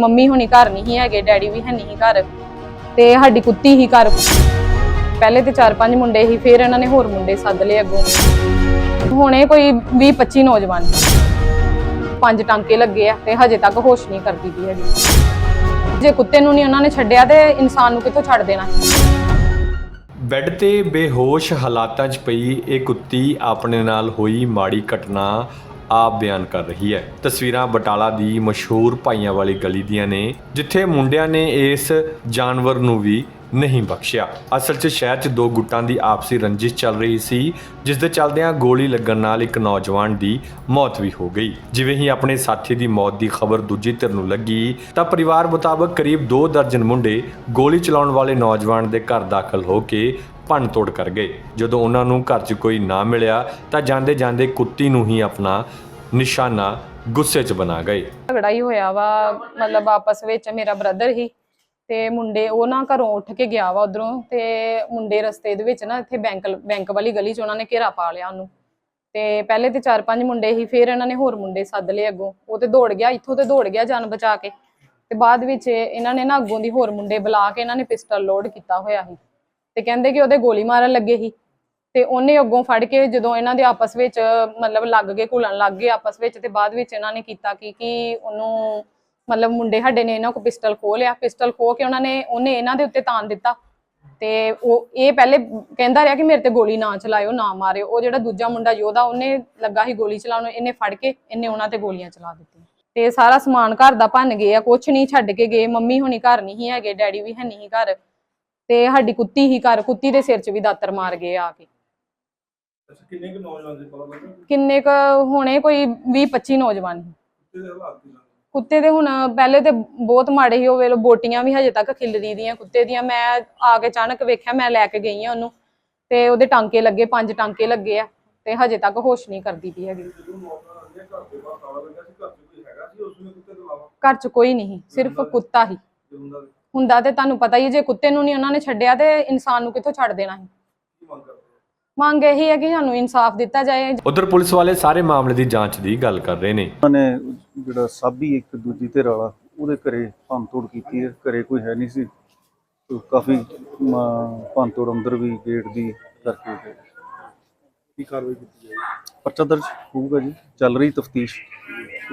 Mummy ਹੁਣੀ ਘਰ ਨਹੀਂ ਸੀ ਹੈਗੇ, ਡੈਡੀ ਵੀ ਹੈ ਨਹੀਂ ਘਰ। ਤੇ ਸਾਡੀ ਕੁੱਤੀ ਹੀ ਘਰ। ਪਹਿਲੇ ਤੇ ਚਾਰ ਪੰਜ ਮੁੰਡੇ ਸੀ, ਫਿਰ ਇਹਨਾਂ ਨੇ ਹੋਰ ਮੁੰਡੇ ਸੱਦ ਲਏ ਅੱਗੋਂ। ਹੁਣੇ ਕੋਈ 20 25 ਨੌਜਵਾਨ ਪੰਜ ਟਾਂਕੇ ਲੱਗੇ ਆ ਤੇ ਹਜੇ ਤੱਕ ਹੋਸ਼ ਨਹੀਂ ਕਰਦੀ ਪਈ ਹੈਗੀ। ਜੇ ਕੁੱਤੇ ਨੂੰ ਨਹੀਂ ਉਹਨਾਂ ਨੇ ਛੱਡਿਆ ਤੇ ਇਨਸਾਨ ਨੂੰ ਕਿੱਥੋਂ ਛੱਡ ਦੇਣਾ? ਬੈੱਡ ਤੇ ਬੇਹੋਸ਼ ਹਾਲਾਤਾਂ 'ਚ ਪਈ ਇਹ ਕੁੱਤੀ ਆਪਣੇ ਨਾਲ ਹੋਈ ਮਾੜੀ ਘਟਨਾ। ਆਪ ਬਿਆਨ ਕਰ ਰਹੀ ਹੈ। ਤਸਵੀਰਾਂ ਬਟਾਲਾ ਦੀ ਮਸ਼ਹੂਰ ਭਾਈਆਂ ਵਾਲੀ ਗਲੀ ਦੀਆਂ ਨੇ, ਜਿੱਥੇ ਮੁੰਡਿਆਂ ਨੇ ਇਸ ਜਾਨਵਰ ਨੂੰ ਵੀ ਨਹੀਂ ਬਖਸ਼ਿਆ। ਅਸਲ 'ਚ ਸ਼ਹਿਰ 'ਚ ਦੋ ਗੁੱਟਾਂ ਦੀ ਆਪਸੀ ਰੰਜਿਸ਼ ਚੱਲ ਰਹੀ ਸੀ, ਜਿਸ ਦੇ ਚੱਲਦਿਆਂ ਗੋਲੀ ਲੱਗਣ ਨਾਲ ਇੱਕ ਨੌਜਵਾਨ ਦੀ ਮੌਤ ਵੀ ਹੋ ਗਈ। ਜਿਵੇਂ ਹੀ ਆਪਣੇ ਸਾਥੀ ਦੀ ਮੌਤ ਦੀ ਖਬਰ ਦੂਜੀ ਧਿਰ ਨੂੰ ਲੱਗੀ, ਤਾਂ ਪਰਿਵਾਰ ਮੁਤਾਬਕ ਕਰੀਬ 2 ਦਰਜਨ ਮੁੰਡੇ ਗੋਲੀ ਚਲਾਉਣ ਵਾਲੇ ਨੌਜਵਾਨ ਦੇ ਘਰ ਦਾਖਲ ਹੋ ਕੇ ਭੰਨ ਤੋੜ ਕਰ ਗਏ। ਜਦੋਂ ਉਹਨਾਂ ਨੂੰ ਘਰ 'ਚ ਕੋਈ ਨਾ ਮਿਲਿਆ, ਤਾਂ ਜਾਂਦੇ ਜਾਂਦੇ ਕੁੱਤੀ ਨੂੰ ਹੀ ਆਪਣਾ ਨਿਸ਼ਾਨਾ ਗੁੱਸੇ 'ਚ ਬਣਾ ਗਏ। ਝਗੜਾ ਹੀ ਹੋਇਆ ਵਾ, ਮਤਲਬ ਆਪਸ ਵਿੱਚ ਮੇਰਾ ਬ੍ਰਦਰ ਹੀ। ਤੇ ਮੁੰਡੇ, ਉਹ ਨਾ ਘਰੋਂ ਉੱਠ ਕੇ ਗਿਆ ਵਾ ਉਧਰੋਂ ਤੇ ਮੁੰਡੇ ਰਸਤੇ ਦੇ ਵਿੱਚ ਨਾ ਇੱਥੇ ਬੈਂਕ ਬੈਂਕ ਵਾਲੀ ਗਲੀ 'ਚ ਉਹਨਾਂ ਨੇ ਘੇਰਾ ਪਾ ਲਿਆ ਉਹਨੂੰ। ਤੇ ਪਹਿਲੇ ਤੇ ਚਾਰ ਪੰਜ ਮੁੰਡੇ ਹੀ ਫਿਰ ਇਹਨਾਂ ਨੇ ਹੋਰ ਮੁੰਡੇ ਸੱਦ ਲਏ ਅੱਗੋਂ। ਉਹ ਤੇ ਦੌੜ ਗਿਆ, ਇੱਥੋਂ ਤੇ ਦੌੜ ਗਿਆ ਜਾਨ ਬਚਾ ਕੇ। ਤੇ ਬਾਅਦ ਵਿੱਚ ਇਹਨਾਂ ਨੇ ਨਾ ਅੱਗੋਂ ਦੀ ਹੋਰ ਮੁੰਡੇ ਬੁਲਾ ਕੇ ਇਹਨਾਂ ਨੇ ਪਿਸਟਲ ਲੋਡ ਕੀਤਾ ਹੋਇਆ ਸੀ। ਤੇ ਕਹਿੰਦੇ ਕਿ ਉਹਦੇ ਗੋਲੀ ਮਾਰਨ ਲੱਗੇ ਸੀ। ਤੇ ਉਹਨੇ ਅੱਗੋਂ ਫੜ ਕੇ ਜਦੋਂ ਇਹਨਾਂ ਦੇ ਆਪਸ ਵਿੱਚ ਮਤਲਬ ਲੱਗ ਗਏ, ਘੁਲਣ ਲੱਗ ਗਏ ਆਪਸ ਵਿੱਚ ਤੇ ਬਾਅਦ ਵਿੱਚ ਇਹਨਾਂ ਨੇ ਕੀਤਾ ਕਿ ਕਿ ਉਹਨੂੰ ਮਤਲਬ ਮੁੰਡੇ ਸਾਡੇ ਨੇ ਇਹਨਾਂ ਕੋ ਪਿਸਟਲ ਖੋਹ ਲਿਆ ਪਿਸਟਲ ਖੋਹ ਕੇ ਉਹਨਾਂ ਨੇ ਉਹਨੇ ਇਹਨਾਂ ਦੇ ਉੱਤੇ ਤਾਨ ਦਿੱਤਾ। ਤੇ ਉਹ ਇਹ ਪਹਿਲੇ ਕਹਿੰਦਾ ਰਿਹਾ ਕਿ ਮੇਰੇ ਤੇ ਗੋਲੀ ਨਾ ਚਲਾਇਓ ਨਾ ਮਾਰਿਓ। ਉਹ ਜਿਹੜਾ ਦੂਜਾ ਮੁੰਡਾ ਯੋਧਾ ਉਹਨੇ ਲੱਗਾ ਸੀ ਗੋਲੀ ਚਲਾਉਣ ਇਹਨੇ ਫੜ ਕੇ ਇਹਨੇ ਉਹਨਾਂ ਤੇ ਗੋਲੀਆਂ ਚਲਾ ਦਿੱਤੀਆਂ। ਤੇ ਸਾਰਾ ਸਮਾਨ ਘਰ ਦਾ ਭੰਨ ਗਏ ਆ ਕੁਛ ਨਹੀਂ ਛੱਡ ਕੇ ਗਏ। ਮੰਮੀ ਹੁਣੀ ਘਰ ਨਹੀਂ ਸੀ ਹੈਗੇ ਡੈਡੀ ਵੀ ਹੈ ਨਹੀਂ ਸੀ ਘਰ। ਤੇ ਸਾਡੀ ਕੁੱਤੀ ਹੀ ਘਰ ਕੁੱਤੀ ਦੇ ਸਿਰ 'ਚ ਵੀ ਦਾਤਰ ਮਾਰ ਗਏ ਆ ਕੇ। ਕਿੰਨੇ ਕੁ ਨੌਜਵਾਨ ਲੱਗਾ ਕਿੰਨੇ ਕ ਹੋਣੇ ਕੋਈ 20 25 ਨੌਜਵਾਨ ਸੀ। ਕੁੱਤੇ ਦੇ ਹੁਣ ਪਹਿਲੇ ਤੇ ਬਹੁਤ ਮਾੜੇ ਸੀ ਉਹ ਵੇਲੇ ਬੋਟੀਆਂ ਵੀ ਹਜੇ ਤੱਕ ਖਿਲਰੀ ਦੀਆਂ ਕੁੱਤੇ ਦੀਆਂ। ਮੈਂ ਆ ਕੇ ਅਚਾਨਕ ਵੇਖਿਆ ਮੈਂ ਲੈ ਕੇ ਗਈ ਆ ਉਹਨੂੰ ਤੇ ਉਹਦੇ ਟਾਂਕੇ ਲੱਗੇ ਪੰਜ ਟਾਂਕੇ ਲੱਗੇ ਆ ਤੇ ਹਜੇ ਤੱਕ ਹੋਸ਼ ਨਹੀਂ ਕਰਦੀ ਪਈ ਹੈਗੀ। ਘਰ 'ਚ ਕੋਈ ਨਹੀਂ ਸਿਰਫ ਕੁੱਤਾ ਹੀ। ਹੁੰਦਾ ਤਾਂ ਤੁਹਾਨੂੰ ਪਤਾ ਹੀ ਹੈ, ਜੇ ਕੁੱਤੇ ਨੂੰ ਨਹੀਂ ਉਹਨਾਂ ਨੇ ਛੱਡਿਆ ਤੇ ਇਨਸਾਨ ਨੂੰ ਕਿੱਥੋਂ ਛੱਡ ਦੇਣਾ ਹੋ? ਮੰਗ ਇਹੀ ਹੈ ਕਿ ਸਾਨੂੰ ਇਨਸਾਫ ਦਿੱਤਾ ਜਾਏ। ਉਧਰ ਪੁਲਿਸ ਵਾਲੇ ਸਾਰੇ ਮਾਮਲੇ ਦੀ ਜਾਂਚ ਦੀ ਗੱਲ ਕਰ ਰਹੇ ਨੇ। ਉਹਨਾਂ ਨੇ ਜਿਹੜਾ ਸਾਬੀ ਇੱਕ ਦੂਜੀ ਧਿਰ ਵਾਲਾ ਉਹਦੇ ਘਰੇ ਭੰਨਤੋੜ ਕੀਤੀ ਹੈ। ਘਰੇ ਕੋਈ ਹੈ ਨਹੀਂ ਸੀ। ਤੇ ਕਾਫੀ ਭੰਨਤੋੜ ਅੰਦਰ ਵੀ ਗੇਟ ਦੀ ਕਰਕੇ ਤੇ ਕੀ ਕਾਰਵਾਈ ਕੀਤੀ ਜਾਏਗੀ ਪਰਚਾ ਦਰਜ ਹੋਊਗਾ ਜੀ। ਚੱਲ ਰਹੀ ਤਫਤੀਸ਼।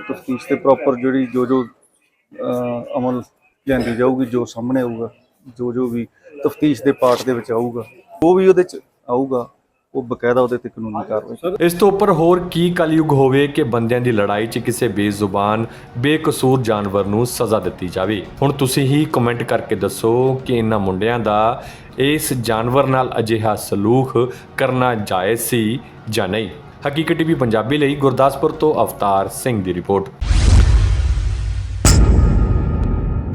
ਤਫਤੀਸ਼ ਤੇ ਪ੍ਰੋਪਰ ਜਿਹੜੀ ਜੋ ਜੋ ਅਹ, ਅਮਲ ਲਿਆਂਦੀ ਜਾਊਗੀ ਜੋ ਸਾਹਮਣੇ ਆਊਗਾ ਜੋ ਜੋ ਵੀ ਤਫਤੀਸ਼ ਦੇ ਪਾਰਟ ਦੇ ਵਿੱਚ ਆਊਗਾ ਉਹ ਵੀ ਉਹਦੇ ਚ ਆਊਗਾ ਉਹ ਬਕਾਇਦਾ ਉਹਦੇ ਤੇ ਕਾਨੂੰਨੀ ਕਾਰਵਾਈ ਇਸ ਤੋਂ ਉੱਪਰ ਹੋਰ ਕੀ ਕਲਯੁਗ ਹੋਵੇ ਕਿ ਬੰਦਿਆਂ ਦੀ ਲੜਾਈ 'ਚ ਕਿਸੇ ਬੇਜ਼ੁਬਾਨ ਬੇਕਸੂਰ ਜਾਨਵਰ ਨੂੰ ਸਜ਼ਾ ਦਿੱਤੀ ਜਾਵੇ? ਹੁਣ ਤੁਸੀਂ ਹੀ ਕਮੈਂਟ ਕਰਕੇ ਦੱਸੋ ਕਿ ਇਹਨਾਂ ਮੁੰਡਿਆਂ ਦਾ ਇਸ ਜਾਨਵਰ ਨਾਲ ਅਜਿਹਾ ਸਲੂਕ ਕਰਨਾ ਜਾਇਜ਼ ਸੀ ਜਾਂ ਨਹੀਂ? ਹਕੀਕਤ ਟੀਵੀ ਪੰਜਾਬੀ ਲਈ ਗੁਰਦਾਸਪੁਰ ਤੋਂ ਅਵਤਾਰ ਸਿੰਘ ਦੀ ਰਿਪੋਰਟ।